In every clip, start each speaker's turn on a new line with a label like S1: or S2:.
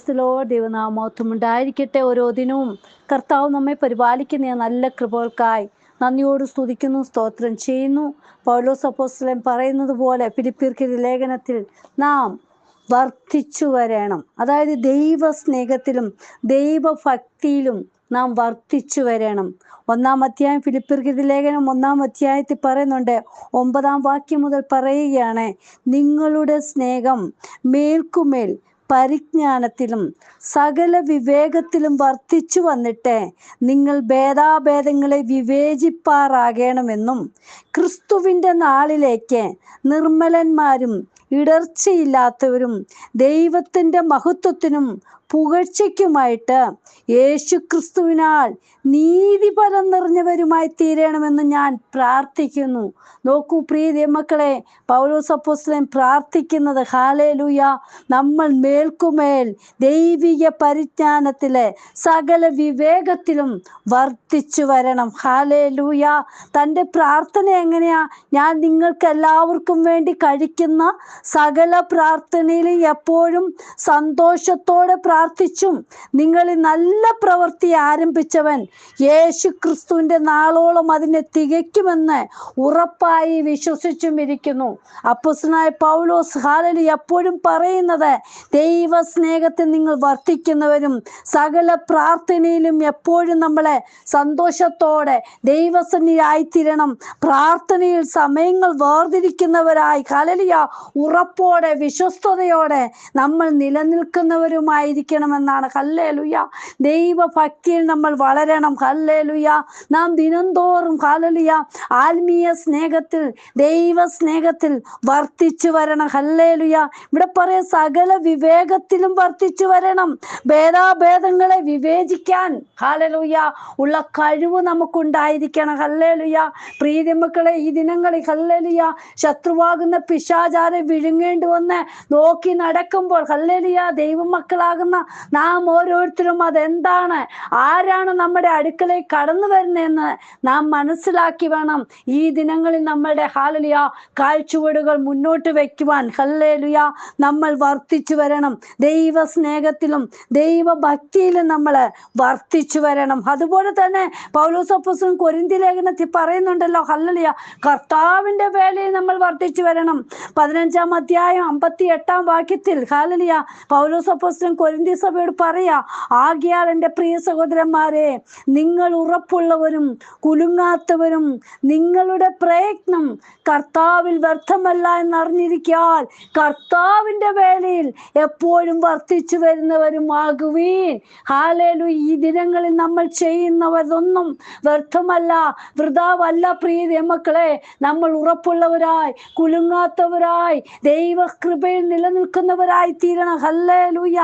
S1: ക്രിസ്തുലോ ദൈവനാമോത്വം ഉണ്ടായിരിക്കട്ടെ. ഓരോ ദിനവും കർത്താവ് നമ്മെ പരിപാലിക്കുന്ന നല്ല കൃപകൾക്കായി നന്ദിയോട് സ്തുതിക്കുന്നു സ്തോത്രം ചെയ്യുന്നു. പൗലോസ് അപ്പോസ്തലൻ പറയുന്നത് പോലെ ഫിലിപ്പിയർക്ക് ലേഖനത്തിൽ നാം വർദ്ധിച്ചു വരണം. അതായത് ദൈവ സ്നേഹത്തിലും ദൈവഭക്തിയിലും നാം വർദ്ധിച്ചു വരണം. ഒന്നാം അധ്യായം ഫിലിപ്പിർഗിതി ലേഖനം ഒന്നാം അധ്യായത്തിൽ പറയുന്നുണ്ട് ഒമ്പതാം വാക്യം മുതൽ പറയുകയാണ് നിങ്ങളുടെ സ്നേഹം മേൽക്കുമേൽ പരിജ്ഞാനത്തിലും സകല വിവേകത്തിലും വർദ്ധിച്ചു വന്നിട്ട് നിങ്ങൾ ഭേദാഭേദങ്ങളെ വിവേചിപ്പാറാകണമെന്നും ക്രിസ്തുവിന്റെ നാളിലേക്ക് നിർമ്മലന്മാരും ഇടർച്ചയില്ലാത്തവരും ദൈവത്തിന്റെ മഹത്വത്തിനും പുകഴ്ചയ്ക്കുമായിട്ട് യേശു ക്രിസ്തുവിനാൽ നീതിഫലം നിറഞ്ഞവരുമായി തീരണമെന്ന് ഞാൻ പ്രാർത്ഥിക്കുന്നു. നോക്കൂ പ്രിയ മക്കളെ പൗലോസ് അപ്പോസ്തലൻ പ്രാർത്ഥിക്കുന്നത് ഹാലേലൂയ നമ്മൾ മേൽക്കുമേൽ ദൈവിക പരിജ്ഞാനത്തിലെ സകല വിവേകത്തിലും വർദ്ധിച്ചു വരണം. ഹാലേലൂയ. തന്റെ പ്രാർത്ഥന എങ്ങനെയാ? ഞാൻ നിങ്ങൾക്ക് എല്ലാവർക്കും വേണ്ടി കഴിക്കുന്ന സകല പ്രാർത്ഥനയിലും എപ്പോഴും സന്തോഷത്തോടെ പ്രാർത്ഥിച്ചും നിങ്ങൾ നല്ല പ്രവൃത്തി ആരംഭിച്ചവൻ യേശു ക്രിസ്തുവിന്റെ നാളോളം അതിനെ തികയ്ക്കുമെന്ന് ഉറപ്പായി വിശ്വസിച്ചും ഇരിക്കുന്നു. അപ്പുസനായ പൗലോസ് ഹാലലി എപ്പോഴും പറയുന്നത് ദൈവ സ്നേഹത്തിൽ നിങ്ങൾ വർദ്ധിക്കുന്നവരും സകല പ്രാർത്ഥനയിലും എപ്പോഴും നമ്മളെ സന്തോഷത്തോടെ ദൈവസന്നിധിയായിത്തീരണം പ്രാർത്ഥനയിൽ സമയങ്ങൾ വേർതിരിക്കുന്നവരായി ഹാലലിയ ഉറപ്പോടെ വിശ്വസ്തയോടെ നമ്മൾ നിലനിൽക്കുന്നവരുമായിരിക്കണമെന്നാണ് ഹല്ലേലുയ. ദൈവഭക്തിയിൽ നമ്മൾ വളരണം. ഹല്ലേലുയ. നാം ദിനംതോറും ഹാലലിയ ആത്മീയ സ്നേഹത്തിൽ ദൈവ സ്നേഹത്തിൽ വർത്തിച്ചു വരണം. ഹല്ലേലുയ. ഇവിടെ പറയ സകല വിവേകത്തിലും വർത്തിച്ചു വരണം. ഭേദാഭേദങ്ങളെ വിവേചിക്കാൻ. ഹാലലുയ ഉള്ള കഴിവ് നമുക്കുണ്ടായിരിക്കണം. ഹല്ലേലുയ. പ്രീതിമക്കളെ ഈ ദിനങ്ങളിൽ ഹല്ലേലുയ. ശത്രുവാകുന്ന പിശാചാരെ വിഴുങ്ങേണ്ടി വന്ന് നോക്കി നടക്കുമ്പോൾ ഹല്ലേലുയ ദൈവമക്കളാകുന്ന നാം ഓരോരുത്തരും അതെന്താണ്? ആരാണ് നമ്മുടെ അടുക്കളയിൽ കടന്നു വരുന്നതെന്ന് നാം മനസ്സിലാക്കി വേണം. ഈ ദിനങ്ങളിൽ നമ്മളുടെ ഹാലലിയ കാഴ്ചവടുകൾ മുന്നോട്ട് വയ്ക്കുവാൻ ഹല്ലേലുയ നമ്മൾ വർത്തിച്ചു വരണം. ദൈവ സ്നേഹത്തിലും ദൈവഭക്തിയിലും നമ്മൾ വർത്തിച്ചു വരണം. അതുപോലെ തന്നെ പൗലോസപ്പസും കൊരിന്തി ലേഖനത്തിൽ പറയുന്നുണ്ടല്ലോ ഹല്ലലിയ കർത്താവിന്റെ വേലയിൽ നമ്മൾ വർദ്ധിച്ചു വരണം. പതിനഞ്ചാം അധ്യായം അമ്പത്തി എട്ടാം വാക്യത്തിൽ ഹാലലിയ പൗലോസപ്പസും കൊരിന്തി സഭയോട് പറയാ ആകിയാൽ എന്റെ പ്രിയ സഹോദരന്മാരെ നിങ്ങൾ ഉറപ്പുള്ളവരും കുലുങ്ങാത്തവരും നിങ്ങളുടെ പ്രയത്നം കർത്താവിൽ വ്യർത്ഥമല്ല എന്നറിഞ്ഞിരിക്കാൻ കർത്താവിന്റെ വേലയിൽ എപ്പോഴും വർദ്ധിച്ചു വരുന്നവരുമാകുവീൻ ഹാലേലു ഈ ദിനങ്ങളിൽ നമ്മൾ ചെയ്യുന്നവരൊന്നും വ്യർത്ഥമല്ല. വൃതാവല്ല പ്രിയ മക്കളെ നമ്മൾ ഉറപ്പുള്ളവരായി കുലുങ്ങാത്തവരായി ദൈവകൃപയിൽ നിലനിൽക്കുന്നവരായി തീരണം. ഹല്ലേലൂയ.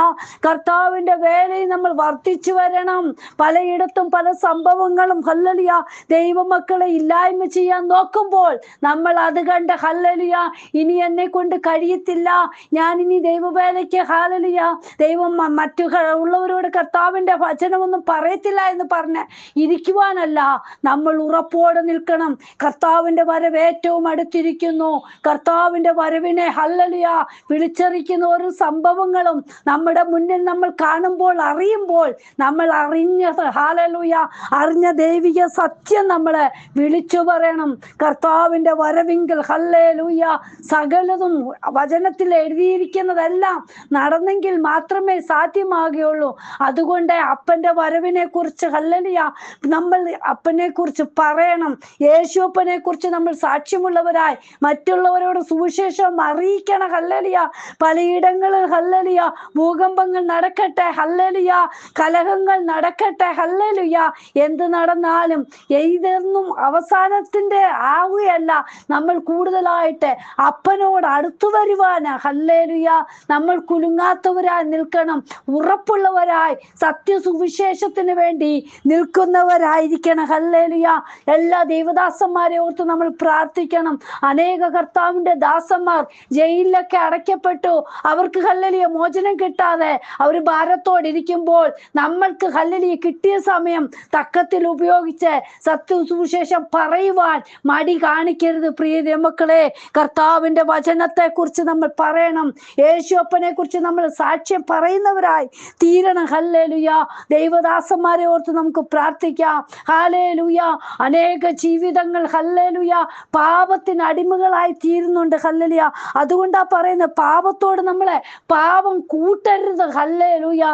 S1: കർത്താവിന്റെ വേലയിൽ നമ്മൾ വർദ്ധിച്ചു വരണം. പലയിടത്തും പല സംഭവങ്ങളും ഹല്ലലിയ ദൈവമക്കളെ ഇല്ലായ്മ ചെയ്യാൻ നോക്കുമ്പോൾ നമ്മൾ അത് കണ്ട് ഹല്ലലിയ ഇനി എന്നെ കൊണ്ട് കഴിയത്തില്ല. ഞാൻ ഇനി ദൈവവേലയ്ക്ക് ഹാലലിയ ദൈവം മറ്റു ഉള്ളവരോട് കർത്താവിന്റെ വചനമൊന്നും പറയത്തില്ല എന്ന് പറഞ്ഞ് ഇരിക്കുവാനല്ല. നമ്മൾ ഉറപ്പോടെ നിൽക്കണം. കർത്താവിന്റെ വരവ് ഏറ്റവും അടുത്തിരിക്കുന്നു. കർത്താവിന്റെ വരവിനെ ഹല്ലലിയ വിളിച്ചറിയിക്കുന്ന ഓരോ സംഭവങ്ങളും നമ്മുടെ മുന്നിൽ നമ്മൾ കാണുമ്പോൾ അറിയുമ്പോൾ നമ്മൾ അറിഞ്ഞ ഹാലലൂയ അറിഞ്ഞ ദൈവിക സത്യം നമ്മൾ വിളിച്ചു പറയണം. കർത്താവിന്റെ വരവിങ്കിൽ ഹല്ലേലൂയ സകലതും വചനത്തിൽ എഴുതിയിരിക്കുന്നതെല്ലാം നടന്നെങ്കിൽ മാത്രമേ സാധ്യമാകുകയുള്ളൂ. അതുകൊണ്ട് അപ്പന്റെ വരവിനെ കുറിച്ച് ഹല്ലലിയ നമ്മൾ അപ്പനെ കുറിച്ച് പറയണം. യേശുപ്പനെ കുറിച്ച് നമ്മൾ സാക്ഷ്യമുള്ളവരായി മറ്റുള്ളവരോട് സുവിശേഷം അറിയിക്കണം. ഹല്ലലിയ പലയിടങ്ങളിൽ ഹല്ലലിയ ഭൂകമ്പങ്ങൾ നടക്കട്ടെ ഹല്ലലിയ. കലഹങ്ങൾ നടക്കട്ടെ ഹല്ലലിയ. എന്ത് നടന്നാലും ഇതൊന്നും അവസാനത്തിന്റെ ആവുകയല്ല. നമ്മൾ കൂടുതലായിട്ട് അപ്പനോട് അടുത്തു വരുവാന്. ഹല്ലേലുയ. നമ്മൾ കുലുങ്ങാത്തവരായി നിൽക്കണം. ഉറപ്പുള്ളവരായി സത്യസുവിശേഷത്തിന് വേണ്ടി നിൽക്കുന്നവരായിരിക്കണം. ഹല്ലേലുയ. എല്ലാ ദേവദാസന്മാരെ ഓർത്ത് നമ്മൾ പ്രാർത്ഥിക്കണം. അനേക കർത്താവിന്റെ ദാസന്മാർ ജയിലിലൊക്കെ അടയ്ക്കപ്പെട്ടു. അവർക്ക് ഹല്ലലിയ മോചനം കിട്ടാതെ അവർ ഭാരത്തോടിരിക്കുമ്പോൾ നമ്മൾക്ക് ഹല്ലലി കിട്ടിയ സമയം തക്കത്തിൽ ഉപയോഗിച്ച് സത്യ സുവിശേഷം പറയുവാൻ മടി കാണിക്കരുത് പ്രിയ മക്കളെ കർത്താവിന്റെ വചനത്തെ കുറിച്ച് നമ്മൾ പറയണം. യേശുപ്പനെ കുറിച്ച് നമ്മൾ സാക്ഷ്യം പറയുന്നവരായി തീരണം. ഹല്ലേലുയ. ദൈവദാസന്മാരെ ഓർത്ത് നമുക്ക് പ്രാർത്ഥിക്കാം. ഹാലേലുയ അനേക ജീവിതങ്ങൾ ഹല്ലേലുയ. പാപത്തിന് അടിമകളായി തീരുന്നുണ്ട്. ഹല്ലലിയ. അതുകൊണ്ടാ പറയുന്നത് പാപത്തോട് നമ്മളെ പാപം കൂട്ടരുത്. ഹല്ലേലുയ.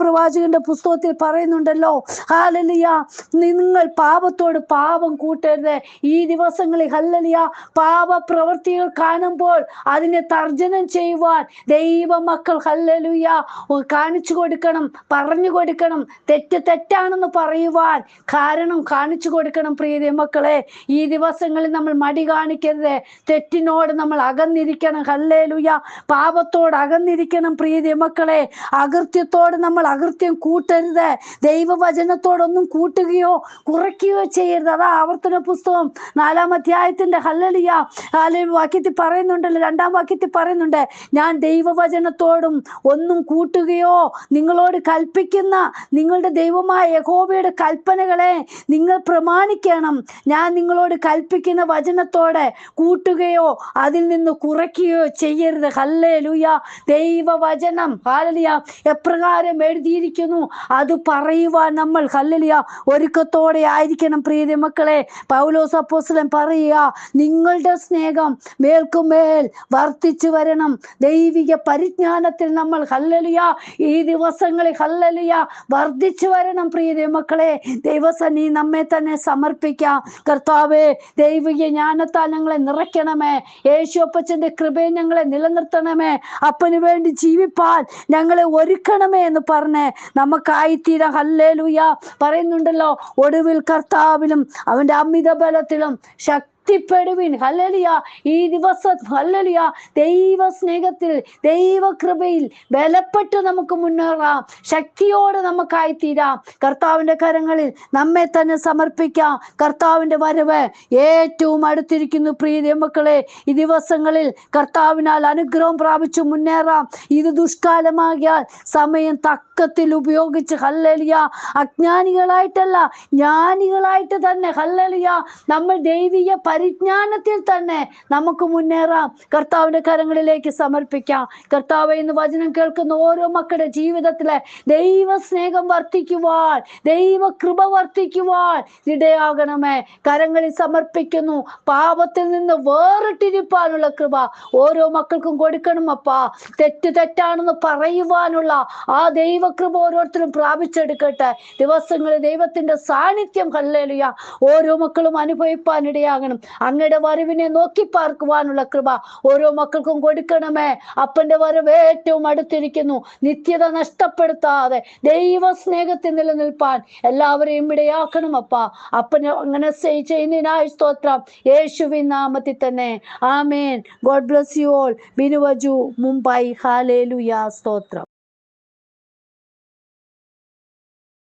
S1: പ്രവാചകന്റെ പുസ്തകത്തിൽ പറയുന്നുണ്ടല്ലോ ഹാലലിയ നിങ്ങൾ പാപത്തോട് പാപം കൂട്ടരുത്. ഈ ദിവസങ്ങളിൽ ഹല്ലലിയ പാപ പ്രവൃത്തികൾ കാണുമ്പോൾ അതിനെ തർജനം ചെയ്യുവാൻ ദൈവ മക്കൾ ഹല്ലലുയ കാണിച്ചു കൊടുക്കണം പറഞ്ഞു കൊടുക്കണം. തെറ്റ് തെറ്റാണെന്ന് പറയുവാൻ കാരണം കാണിച്ചു കൊടുക്കണം പ്രിയ മക്കളെ. ഈ ദിവസങ്ങളിൽ നമ്മൾ മടി കാണിക്കരുത്. തെറ്റിനോട് നമ്മൾ അകന്നിരിക്കണം ഹല്ലേലുയ. പാപത്തോട് അകന്നിരിക്കണം പ്രിയ മക്കളെ. അകൃത്യത്തോട് നമ്മൾ അകൃത്യം കൂട്ടരുത്. ദൈവവചനത്തോടൊന്നും കൂട്ടുകയോ കുറയ്ക്കുകയോ ചെയ്യരുത്. അതാ ആവർത്തന പുസ്തകം നാലാം അധ്യായത്തിന്റെ ഹല്ലലിയ. വാക്യത്തിൽ പറയുന്നുണ്ടല്ലോ രണ്ടാം വാക്യത്തിൽ പറയുന്നുണ്ട് ഞാൻ ദൈവവചനത്തോടും ഒന്നും കൂട്ടുകയോ നിങ്ങളോട് കൽപ്പിക്കുന്ന നിങ്ങളുടെ ദൈവമായ യഹോബയുടെ കൽപ്പനകളെ നിങ്ങൾ പ്രമാണിക്കണം. ഞാൻ നിങ്ങളോട് കൽപ്പിക്കുന്ന വചനത്തോടെ കൂട്ടുകയോ അതിൽ നിന്ന് കുറയ്ക്കുകയോ ചെയ്യരുത്. ഹല്ലേ ലൂയ ദൈവവചനം ഹാലലിയ എപ്രകാരം എഴുതിയിരിക്കുന്നു? അത് പറയുവാൻ നമ്മൾ ഹല്ലലിയ ഒരുക്കത്തോടെ ആയിരിക്കണം പ്രീതി മക്കളെ. പൗലോസ് അപ്പോസ്ലൻ പറയുക നിങ്ങളുടെ സ്നേഹം മേൽക്കുമേൽ വർത്തിച്ചു വരണം. ദൈവിക പരിജ്ഞാനത്തിൽ നമ്മൾ ഹല്ലലിയ ഈ ദിവസങ്ങളിൽ ഹല്ലലിയ വർദ്ധിച്ചു വരണം പ്രീതി മക്കളെ. ദൈവസനി നമ്മെ തന്നെ സമർപ്പിക്കാം. കർത്താവേ ദൈവിക ജ്ഞാനത്താൽ ഞങ്ങളെ നിറയ്ക്കണമേ. യേശു അപ്പച്ചന്റെ കൃപയെ ഞങ്ങളെ നിലനിർത്തണമേ. അപ്പന് വേണ്ടി ജീവിപ്പാൻ ഞങ്ങളെ ഒരുക്കണമേ എന്ന് പറഞ്ഞ് നമുക്കായിത്തീരാ ഹല്ലേലൂയ. പറയുന്നുണ്ടല്ലോ ഒടുവിൽ കർത്താവിലും അവന്റെ അമിത ബലത്തിലും ശക്തി ശക്തിപ്പെടുവിൻ ഹല്ലലിയ. ഈ ദിവസം ഹല്ലലിയ. ദൈവ സ്നേഹത്തിൽ ദൈവ കൃപയിൽ ബലപ്പെട്ട് നമുക്ക് മുന്നേറാം. ശക്തിയോടെ നമുക്കായി തീരാം കർത്താവിന്റെ കരങ്ങളിൽ നമ്മെ തന്നെ സമർപ്പിക്കാം. കർത്താവിന്റെ വരവ് ഏറ്റവും അടുത്തിരിക്കുന്നു പ്രീതി മക്കളെ. ഈ ദിവസങ്ങളിൽ കർത്താവിനാൽ അനുഗ്രഹം പ്രാപിച്ചു മുന്നേറാം. ഇത് ദുഷ്കാലമാകിയാൽ സമയം തക്കത്തിൽ ഉപയോഗിച്ച് ഹല്ലലിയ. അജ്ഞാനികളായിട്ടല്ല ജ്ഞാനികളായിട്ട് തന്നെ ഹല്ലലിയ. നമ്മൾ ദൈവിക പരിജ്ഞാനത്തിൽ തന്നെ നമുക്ക് മുന്നേറാം. കർത്താവിന്റെ കരങ്ങളിലേക്ക് സമർപ്പിക്കാം. കർത്താവ് ഇന്ന് വചനം കേൾക്കുന്ന ഓരോ മക്കളുടെ ജീവിതത്തിലെ ദൈവ സ്നേഹം വർദ്ധിക്കുവാൻ ദൈവ കൃപ വർദ്ധിക്കുവാൻ ഇടയാകണമേ. കരങ്ങളിൽ സമർപ്പിക്കുന്നു. പാപത്തിൽ നിന്ന് വേറിട്ടിരിപ്പാനുള്ള കൃപ ഓരോ മക്കൾക്കും കൊടുക്കണം അപ്പാ. തെറ്റ് തെറ്റാണെന്ന് പറയുവാനുള്ള ആ ദൈവകൃപ ഓരോരുത്തരും പ്രാപിച്ചെടുക്കട്ടെ. ദിവസങ്ങളിൽ ദൈവത്തിന്റെ സാന്നിധ്യം കല്ലേലുയ ഓരോ മക്കളും അനുഭവിപ്പാൻ ഇടയാകണം അങ്ങയുടെ വരവിനെ നോക്കി പാർക്കുവാനുള്ള കൃപ ഓരോ മക്കൾക്കും കൊടുക്കണമേ. അപ്പന്റെ വരവ് ഏറ്റവും അടുത്തിരിക്കുന്നു. നിത്യത നഷ്ടപ്പെടുത്താതെ ദൈവ സ്നേഹത്തിൽ നിലനിൽപ്പാൻ എല്ലാവരെയും ഇടയാക്കണം അപ്പ. അപ്പന് അങ്ങനെ ചെയ്യുന്നതിനായി സ്തോത്രം. യേശുവിൻ നാമത്തിൽ തന്നെ. ആമേൻ. God bless you all. ബിനുവജു Mumbai. ഹാലേലുയാ. സ്തോത്രം.